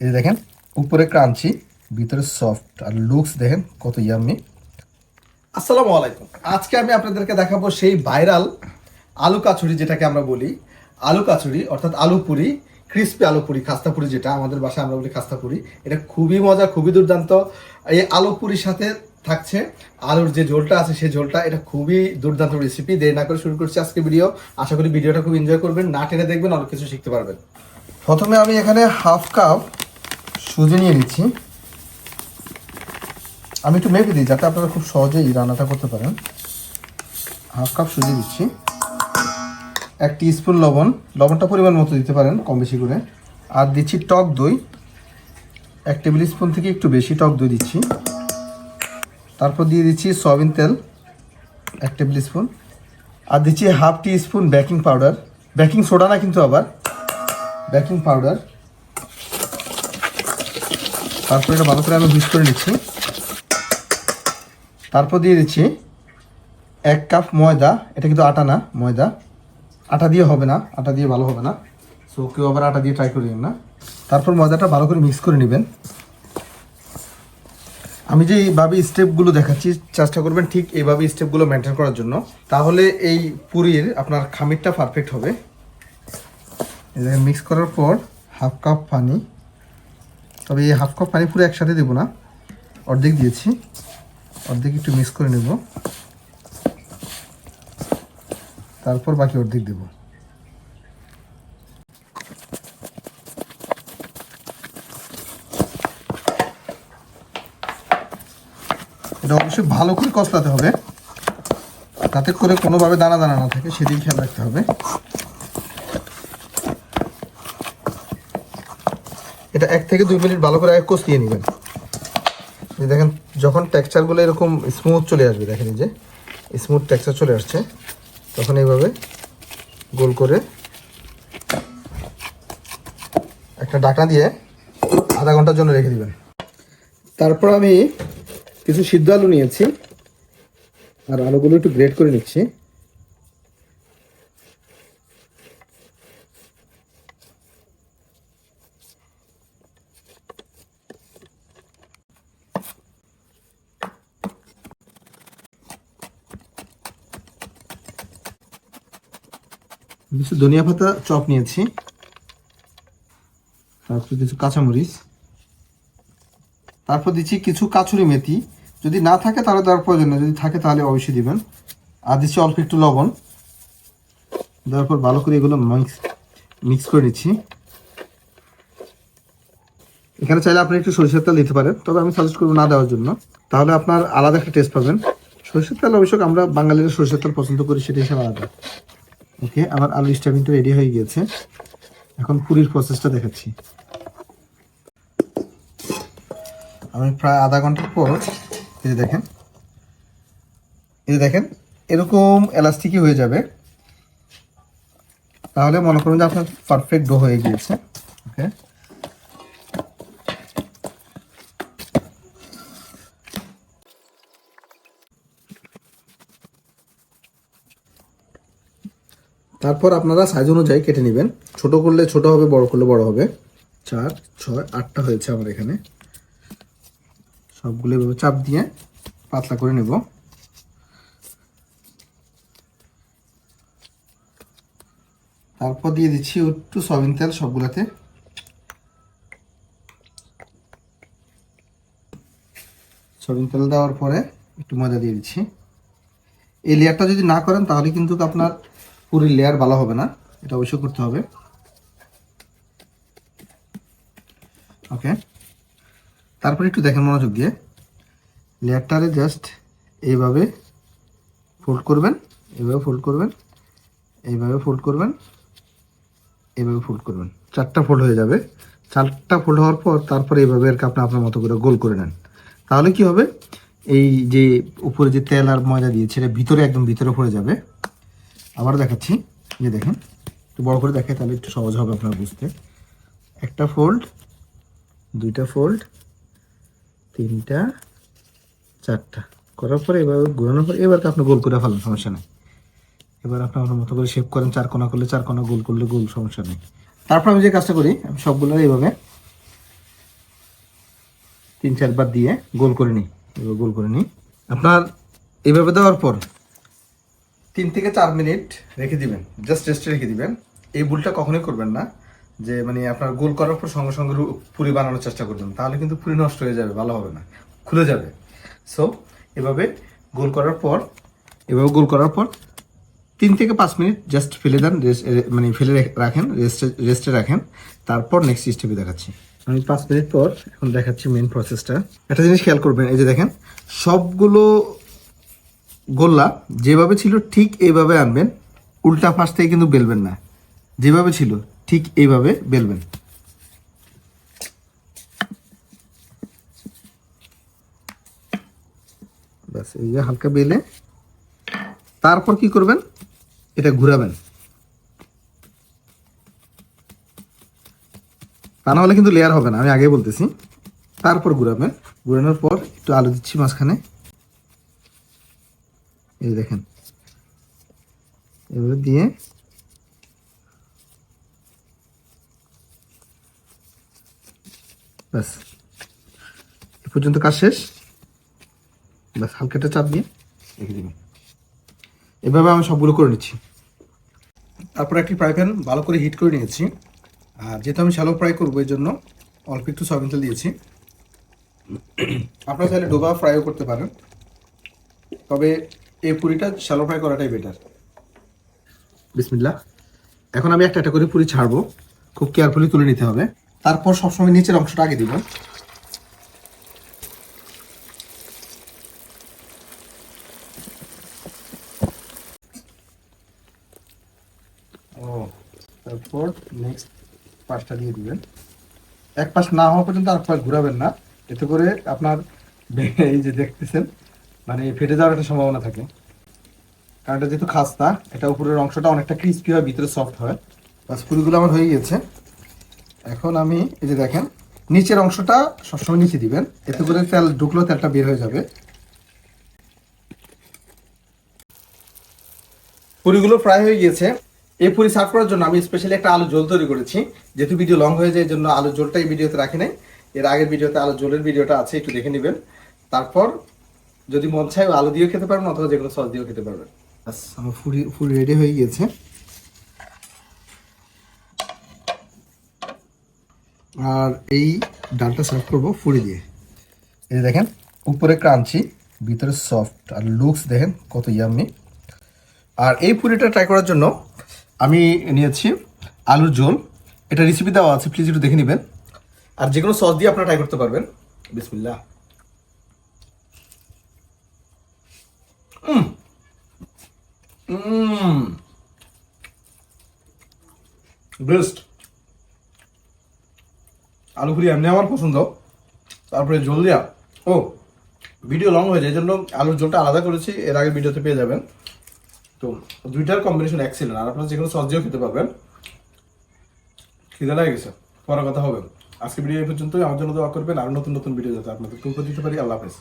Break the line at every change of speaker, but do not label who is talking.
এই দেখেন, উপরে ক্রাঞ্চি, ভিতরে সফট আর লুকস দেখেন কত ইয়াম্মি আসসালামু আলাইকুম। আজকে আমি আপনাদেরকে দেখাবো সেই ভাইরাল আলু কাচুরি যেটাকে আমরা বলি। আলু কাচুরি অর্থাৎ আলু পুরি ক্রিস্পি আলু পুরি, খাস্তা পুরি যেটা আমাদের বাসায় আমরা বলি খাস্তা পুরি। এটা খুবই মজা, খুবই দুর্দান্ত। এই আলু পুরির সাথে থাকছে আলুর যে ঝোলটা আছে সেই ঝোলটা। এটা খুবই দুর্দান্ত রেসিপি দেরি না করে শুরু করছি আজকে ভিডিও আশা করি ভিডিওটা খুব এনজয় করবেন। না টেনে দেখবেন, অনেক কিছু শিখতে পারবেন। প্রথমে আমি এখানে হাফ কাপ সুজি নিয়ে নিচ্ছি। আমি একটু মেপে দিই যাতে আপনারা খুব সহজেই রান্নাটা করতে পারেন। হাফ কাপ সুজি দিচ্ছি। এক স্পুন লবণ। লবণটা পরিমাণ মতো দিতে পারেন কম বেশি করে। আর দিচ্ছি টক দই। এক টেবিল স্পুন থেকে একটু বেশি টক দই দিচ্ছি। তারপর দিয়ে দিচ্ছি সয়াবিন তেল। এক টেবিল স্পুন আর দিচ্ছি half teaspoon baking powder baking soda না কিন্তু আবার। বেকিং পাউডার তারপর এটা ভালো করে আমি মিক্স করে নিচ্ছি। তারপর দিয়ে দিচ্ছি এক কাপ ময়দা, এটা কিন্তু আটা না, ময়দা। আটা দিয়ে হবে না, আটা দিয়ে ভালো হবে না। সো কেউ আবার আটা দিয়ে ট্রাই করে করিবেন না। তারপর ময়দাটা ভালো করে মিক্স করে নেবেন। আমি যে এইভাবে স্টেপগুলো দেখাচ্ছি, চেষ্টা করবেন ঠিক এইভাবে স্টেপগুলো মেনটেন করার জন্য। তাহলে এই পুরীর আপনার খামিরটা পারফেক্ট হবে। মিক্স করার পর হাফ কাপ পানি। তবে এই হাফ কাপ পানি পুরো একসাথে দেবো না। অর্ধেক দিয়েছি। অর্ধেক একটু মিক্স করে নেব। তারপর বাকি অর্ধেক দেব। এটা অবশ্যই ভালো করে কষলাতে হবে। তাতে করে কোনোভাবে দানা দানা না থাকে সেদিকে খেয়াল রাখতে হবে। এক থেকে দুই মিনিট ভালো করে আগে কষিয়ে নেবেন। দেখেন, যখন টেক্সচারগুলো এরকম স্মুথ চলে আসবে, দেখেন যে স্মুথ টেক্সচার চলে আসছে, তখন এইভাবে গোল করে একটা ডাকনা দিয়ে আধা ঘণ্টার জন্য রেখে দিবেন। তারপর আমি কিছু সিদ্ধ আলু নিয়েছি, আর আলুগুলো একটু গ্রেড করে নিচ্ছি। কিছু ধনিয়া পাতা, চপ নিয়েছি। তারপর কিছু কাঁচামরিচ। তারপর দিচ্ছি কিছু কাচুরি মেথি। যদি না থাকে তাহলে দেওয়ার প্রয়োজন নেই, যদি থাকে তাহলে অবশ্যই দিবেন। আর দিচ্ছি অল্প একটু লবণ। দেওয়ার পর ভালো করে এগুলো মিক্স মিক্স করে নিচ্ছি। এখানে চাইলে আপনি একটু সরিষার তেল দিতে পারেন, তবে আমি সাজেস্ট করব না দেওয়ার জন্য। তাহলে আপনার আলাদা একটা টেস্ট পাবেন। সরিষার তেল অবশ্য আমরা বাঙালিরা সরিষার তেল পছন্দ করি সেটা হিসাবে আলাদা। ওকে আমার আলু স্টাফিংটা রেডি হয়ে গিয়েছে। এখন পুরির প্রসেসটা দেখাচ্ছি। আমি প্রায় আধা ঘণ্টার পর, এই যে দেখেন, এই যে দেখেন, এরকম এলাস্টিকই হয়ে যাবে। তাহলে মনে করুন যে আপনার পারফেক্ট ডো হয়ে গিয়েছে, ওকে? তারপর আপনারা সাইজ অনুযায়ী কেটে নেবেন। ছোট করলে ছোট হবে, বড় করলে বড় হবে। চার, ছয়, আটটা হয়েছে আমার এখানে। সবগুলো এভাবে চাপ দিয়ে পাতলা করে নেব। তারপর দিয়ে দিচ্ছি একটু সয়াবিন তেল সবগুলোতে। সয়াবিন তেল দেওয়ার পরে একটু ময়দা দিয়ে দিচ্ছি। এই লেয়ারটা যদি না করেন তাহলে কিন্তু আপনার পুরো লেয়ার ভালো হবে না, এটা অবশ্যই করতে হবে। ওকে তারপরে একটু দেখেন মনোযোগ দিয়ে। লেয়ারটারে জাস্ট এইভাবে ফোল্ড করবেন, এইভাবে ফোল্ড করবেন, এইভাবে ফোল্ড করবেন, এইভাবে ফোল্ড করবেন। চারটা ফোল্ড হয়ে যাবে। চারটা ফোল্ড হওয়ার পর তারপরে এইভাবে আর আপনি আপনার মতো করে গোল করে নেন। তাহলে কি হবে? এই যে উপরে যে তেল আর ময়দা দিয়েছে, এটা ভিতরে একদম ভিতরে পড়ে যাবে। আবার দেখাচ্ছি। যে দেখেন, একটু বড় করে দেখে তাহলে একটু সহজ হবে আপনার বুঝতে। একটা ফোল্ড দুইটা ফোল্ড তিনটা, চারটা। করার পরে এবার ঘোরানোর পরে এবার তো আপনি গোল করে ফেলেন সমস্যা নেই। এবার আপনি আপনার মতো করে শেপ করেন, চার কোনা করলে চার কোনা, গোল করলে গোল, সমস্যা নেই। তারপর আমি যে কাজটা করি, আমি সবগুলো এইভাবে তিন, চারবার দিয়ে গোল করে নিই। এবার গোল করে নিই। আপনার এভাবে দেওয়ার পর তিন থেকে চার মিনিট রেখে দিবেন জাস্ট রেস্টে রেখে দিবেন। এই ভুলটা কখনোই করবেন না, যে মানে আপনার গোল করার পর সঙ্গে সঙ্গে পুরি বানানোর চেষ্টা করবেন, তাহলে কিন্তু পুরি নষ্ট হয়ে যাবে, ভালো হবে না, খুলে যাবে। সো এভাবে গোল করার পর, এভাবে গোল করার পর তিন থেকে পাঁচ মিনিট জাস্ট ফেলে দেন মানে ফেলে রেখে- রাখেন রেস্টে রেস্টে রাখেন। তারপর নেক্সট স্টেপে দেখাচ্ছি। আমি পাঁচ মিনিট পর এখন দেখাচ্ছি মেন প্রসেসটা একটা জিনিস খেয়াল করবেন, এই যে দেখেন, সবগুলো গোল্লা, যেভাবে ছিল ঠিক এইভাবে আনবেন। উল্টা পাশ থেকে কিন্তু বেলবেন না। যেভাবে ছিল ঠিক এইভাবে বেলবেন। ব্যাস, এই যে হালকা বেলে, তারপর কি করবেন? এটা ঘুরাবেন। তা না হলে কিন্তু লেয়ার হবে না, আমি আগে বলতেছি। তারপর ঘুরাবেন। ঘুরানোর পর একটু আলু দিচ্ছি মাঝখানে। এই দেখেন। এভাবে দিয়ে ব্যাস। এ পর্যন্ত কাজ শেষ। ব্যাস হালকা একটা চাপ দিয়ে। রেখে দিবেন। এভাবে আমি সবগুলো করে নিচ্ছি। তারপর একটি ফ্রাই প্যান ভালো করে হিট করে নিয়েছি। আর যেহেতু আমি শ্যালো ফ্রাই করব এই জন্য অল্প একটু সয়াবিন তেল দিয়েছি। আপনারা চাইলে ডোবা ফ্রাইও করতে পারেন। তবে এই পুরিটা শ্যালো ফ্রাই করাটাই বেটার বিসমিল্লা এখন আমি একটা একটা করে পুরি ছাড়বো। খুব কেয়ারফুলি তুলে নিতে হবে। তারপর সবসময় নিচের অংশটা আগে দিব। ও তারপর নেক্সট পাশটা দিয়ে দিবেন। এক পাশ না হওয়া পর্যন্ত আর পাশ ঘুরাবেন না। এতে করে আপনার এই যে দেখতেছেন মানে ফেটে যাওয়ার একটা সম্ভাবনা থাকে। কারণ এটা যেহেতু খাস্তা, এটা উপরের অংশটা অনেকটা ক্রিস্পি হয়, ভিতরে সফট হয়। বাস পুরিগুলো আমার হয়ে গিয়েছে এখন আমি, এই যে দেখেন, নিচের অংশটা সবসময় নিচে দিবেন। এতে করে তেল ঢুকলো, তেলটা বের হয়ে যাবে। পুরিগুলো ফ্রাই হয়ে গিয়েছে। এই পুরি সার্ভ করার জন্য আমি স্পেশালি একটা আলু ঝোল তৈরি করেছি। যেহেতু ভিডিও লং হয়ে যায় জন্য আলু ঝোলটা এই ভিডিওতে রাখি নাই। এর আগের ভিডিওতে আলু ঝোলের ভিডিওটা আছে, একটু দেখে নেবেন। তারপর যদি মন চায় আলু দিয়েও খেতে পারবেন অথবা যেগুলো সস দিয়েও খেতে পারবেন। আমার ফুরি ফুল রেডি হয়ে গিয়েছে। আর এই ডালটা সার্ভ করব ফুরি দিয়ে। এই দেখেন, উপরে ক্রাঞ্চি, ভিতরে সফট আর লুকস দেখেন কত ইয়াম্মি আর এই পুরিটা ট্রাই করার জন্য আমি নিয়েছি আলুর ঝোল। এটা রেসিপি দেওয়া আছে প্লিজ একটু দেখে নেবেন। আর যে কোনো সস দিয়ে আপনারা ট্রাই করতে পারবেন। বিসমিল্লাহ। উম। উম। বেস্ট আলু পুরি এমনি আমার পছন্দ। তারপরে জল দিয়া ও ভিডিও লং হয়ে যায়, এই জন্য আলুর ঝোলটা আলাদা করেছি, এর আগে ভিডিওতে পেয়ে যাবেন। তো দুইটার কম্বিনেশন এক্সিলেন্ট আর আপনারা যে কোনো সস খেতে পারবেন। খিদে লাগে গেছে, পরে কথা হবে। আজকে ভিডিও এই পর্যন্তই, আমার জন্য দোয়া করবেন, আর নতুন নতুন ভিডিও যাতে আপনাদের উপর দিতে পারি। আল্লাহ হাফেজ।